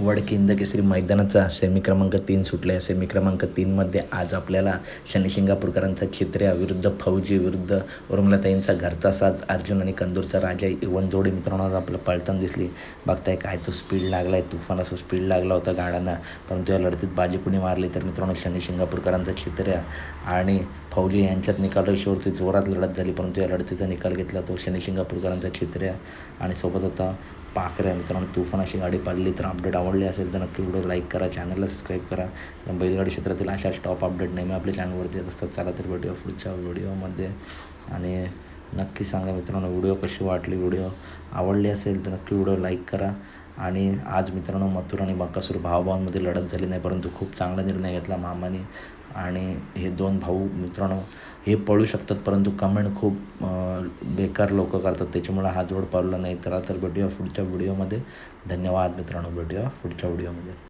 वडकी केसरी मैदानाचा semi क्रमांक तीन सुटला आहे सेमी क्रमांक तीनमध्ये आज आपल्याला शनी शिंगापूरकरांचा चित्र्या विरुद्ध फौजी विरुद्ध उर्मिलाताईंचा घरचा साज अर्जुन आणि कंदूरचा राजा इवन जोडी मित्रांनो आज आपल्याला पळताना दिसली. बघताय काय तो स्पीड लागला आहे तुफान असं स्पीड लागला होता गाड्यांना. परंतु या लढतीत बाजी कुणी मारली तर मित्रांनो शनी शिंगापूरकरांचा चित्र्या आणि फौजी यांच्यात निकाल रेषेवरती जोरात लढत झाली. परंतु या लढतीचा निकाल घेतला तो शनी शिंगापूरकरांचा चित्र्या आणि सोबत होता पाकऱ्या मित्रांनो तुफान अशी गाडी पाडली तर अपडेट आवडली असेल तर नक्की व्हिडिओ लाईक करा चॅनलला सबस्क्राईब करा. बैलगाडी क्षेत्रातील अशा टॉप अपडेट नेहमी आपल्या चॅनलवरती येत असतात. चला तर भेटूया पुढच्या व्हिडिओमध्ये आणि नक्की सांगा मित्रांनो व्हिडिओ कशी वाटली? व्हिडिओ आवडली असेल तर नक्की व्हिडिओ लाईक करा. आणि आज मित्रांनो मथुर आणि बकासूर भावभावांमध्ये लढत झाली नाही परंतु खूप चांगला निर्णय घेतला मामाने. आणि हे दोन भाऊ मित्रांनो हे पळू शकतात परंतु कमेंट खूप बेकार लोक करतात. त्याच्यामुळे हा जोड पावला नाही. तर तर भेटूया पुढच्या व्हिडिओमध्ये धन्यवाद मित्रांनो. भेटूया पुढच्या व्हिडिओमध्ये